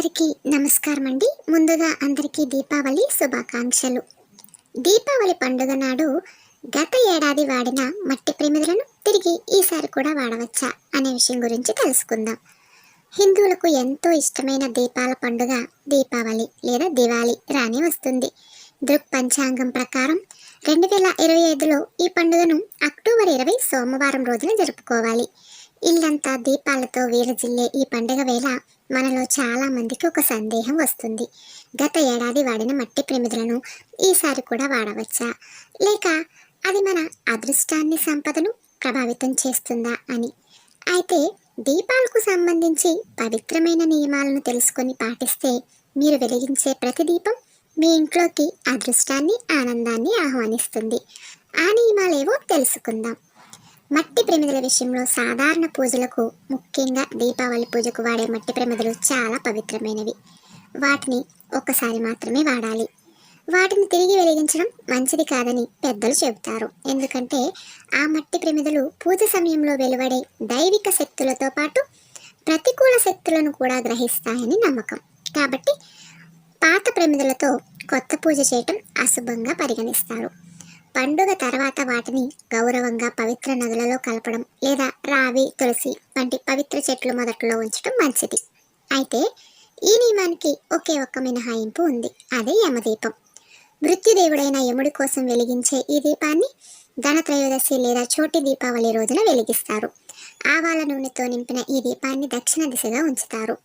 అందరికీ నమస్కారం అండి ముందుగా అందరికీ దీపావళి శుభాకాంక్షలు. దీపావళి పండుగ నాడు గత ఏడాది వాడిన మట్టి ప్రమిదలను తిరిగి ఈసారి కూడా వాడవచ్చా అనే విషయం గురించి తెలుసుకుందాం. హిందువులకు ఎంతో ఇష్టమైన దీపాల పండుగ దీపావళి లేదా దివాళి రాని వస్తుంది. దృక్ పంచాంగం ప్రకారం రెండు వేల ఇరవై ఐదులో ఈ పండుగను అక్టోబర్ ఇరవై సోమవారం రోజున జరుపుకోవాలి. ఇల్లంతా దీపాలతో వీరజిల్లే ఈ పండుగ వేళ మనలో చాలా మందికి ఒక సందేహం వస్తుంది. గత ఏడాది వాడిన మట్టి ప్రమిదలను ఈసారి కూడా వాడవచ్చా? లేక అది మన అదృష్టాన్ని సంపదను ప్రభావితం చేస్తుందా అని? అయితే దీపాలకు సంబంధించి పవిత్రమైన నియమాలను తెలుసుకొని పాటిస్తే మీరు వెలిగించే ప్రతి దీపం మీ ఇంట్లోకి అదృష్టాన్ని ఆనందాన్ని ఆహ్వానిస్తుంది. ఆ నియమాలేవో తెలుసుకుందాం. మట్టి ప్రమిదల విషయంలో సాధారణ పూజలకు ముఖ్యంగా దీపావళి పూజకు వాడే మట్టి ప్రమిదలు చాలా పవిత్రమైనవి. వాటిని ఒక్కసారి మాత్రమే వాడాలి. వాటిని తిరిగి వెలిగించడం మంచిది కాదని పెద్దలు చెబుతారు. ఎందుకంటే ఆ మట్టి ప్రమిదలు పూజ సమయంలో వెలువడే దైవిక శక్తులతో పాటు ప్రతికూల శక్తులను కూడా గ్రహిస్తాయని నమ్మకం. కాబట్టి పాత ప్రమిదలతో కొత్త పూజ చేయటం అశుభంగా పరిగణిస్తారు. పండుగ తర్వాత వాటిని గౌరవంగా పవిత్ర నదులలో కలపడం లేదా రావి తులసి వంటి పవిత్ర చెట్లు మొదట్లో ఉంచడం మంచిది. అయితే ఈ నియమానికి ఒకే ఒక్క మినహాయింపు ఉంది. అదే యమదీపం. మృత్యుదేవుడైన యముడి కోసం వెలిగించే ఈ దీపాన్ని ధనత్రయోదశి లేదా చోటి దీపావళి రోజున వెలిగిస్తారు. ఆవాల నూనెతో నింపిన ఈ దీపాన్ని దక్షిణ దిశగా ఉంచుతారు.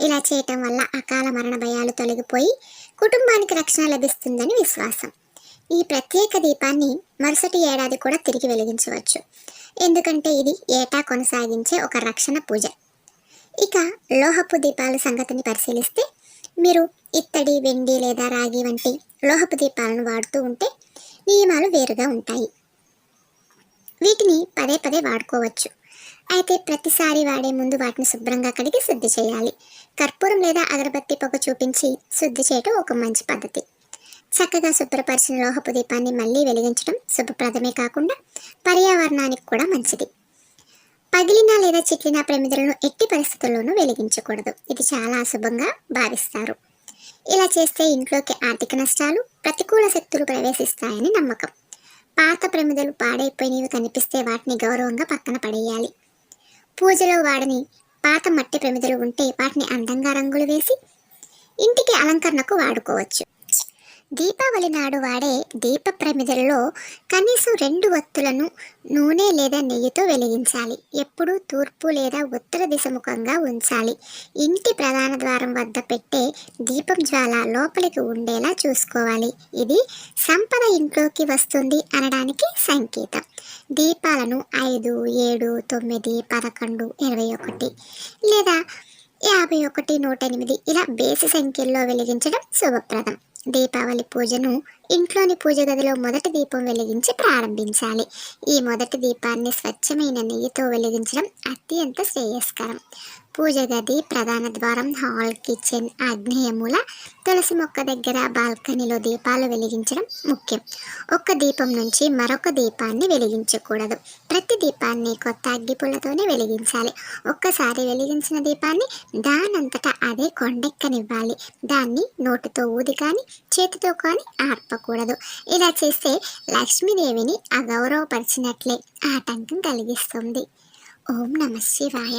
ఇలా చేయటం వల్ల అకాల మరణ భయాలు తొలగిపోయి కుటుంబానికి రక్షణ లభిస్తుందని విశ్వాసం. ఈ ప్రత్యేక దీపాన్ని మరుసటి ఏడాది కూడా తిరిగి వెలిగించవచ్చు. ఎందుకంటే ఇది ఏటా కొనసాగించే ఒక రక్షణ పూజ. ఇక లోహపు దీపాల సంగతిని పరిశీలిస్తే మీరు ఇత్తడి వెండి లేదా రాగి వంటి లోహపు దీపాలను వాడుతూ ఉంటే నియమాలు వేరుగా ఉంటాయి. వీటిని పదే పదే వాడుకోవచ్చు. అయితే ప్రతిసారి వాడే ముందు వాటిని శుభ్రంగా కడిగి శుద్ధి చేయాలి. కర్పూరం లేదా అగరబత్తి పొగ చూపించి శుద్ధి చేయటం ఒక మంచి పద్ధతి. చక్కగా శుభ్రపరిచిన లోహపు దీపాన్ని మళ్ళీ వెలిగించడం శుభప్రదమే కాకుండా పర్యావరణానికి కూడా మంచిది. పగిలిన లేదా చిట్లిన ప్రమిదలను ఎట్టి పరిస్థితుల్లోనూ వెలిగించకూడదు. ఇది చాలా అశుభంగా భావిస్తారు. ఇలా చేస్తే ఇంట్లోకి ఆర్థిక నష్టాలు ప్రతికూల శక్తులు ప్రవేశిస్తాయని నమ్మకం. పాత ప్రమిదలు పాడైపోయినవి కనిపిస్తే వాటిని గౌరవంగా పక్కన పడేయాలి. పూజలో వాడని పాత మట్టి ప్రమిదలు ఉంటే వాటిని అందంగా రంగులు వేసి ఇంటికి అలంకరణకు వాడుకోవచ్చు. దీపావళి నాడు వాడే దీప ప్రమిదలలో కనీసం రెండు ఒత్తులను నూనె లేదా నెయ్యితో వెలిగించాలి. ఎప్పుడూ తూర్పు లేదా ఉత్తర దిశముఖంగా ఉంచాలి. ఇంటి ప్రధాన ద్వారం వద్ద పెట్టే దీపం జ్వాల లోపలికి ఉండేలా చూసుకోవాలి. ఇది సంపద ఇంట్లోకి వస్తుంది అనడానికి సంకేతం. దీపాలను ఐదు ఏడు తొమ్మిది పదకొండు ఇరవై ఒకటి లేదా యాభై ఒకటి నూట ఎనిమిది ఇలా బేసి సంఖ్యల్లో వెలిగించడం శుభప్రదం. దీపావళి పూజను ఇంట్లోని పూజ గదిలో మొదటి దీపం వెలిగించి ప్రారంభించాలి. ఈ మొదటి దీపాన్ని స్వచ్ఛమైన నెయ్యితో వెలిగించడం అత్యంత శ్రేయస్కరం. పూజ గది ప్రధాన ద్వారం హాల్ కిచెన్ ఆగ్నేయమూల తులసి మొక్క దగ్గర బాల్కనీలో దీపాలు వెలిగించడం ముఖ్యం. ఒక దీపం నుంచి మరొక దీపాన్ని వెలిగించకూడదు. ప్రతి దీపాన్ని కొత్త అగ్గిపుల్లతోనే వెలిగించాలి. ఒక్కసారి వెలిగించిన దీపాన్ని దానంతటా అదే కొండెక్కనివ్వాలి. దాన్ని నోటితో ఊది కానీ చేతితో కానీ ఆర్పకూడదు. ఇలా చేస్తే లక్ష్మీదేవిని అగౌరవపరిచినట్లే ఆటంకం కలిగిస్తుంది. ఓం నమ శివాయ.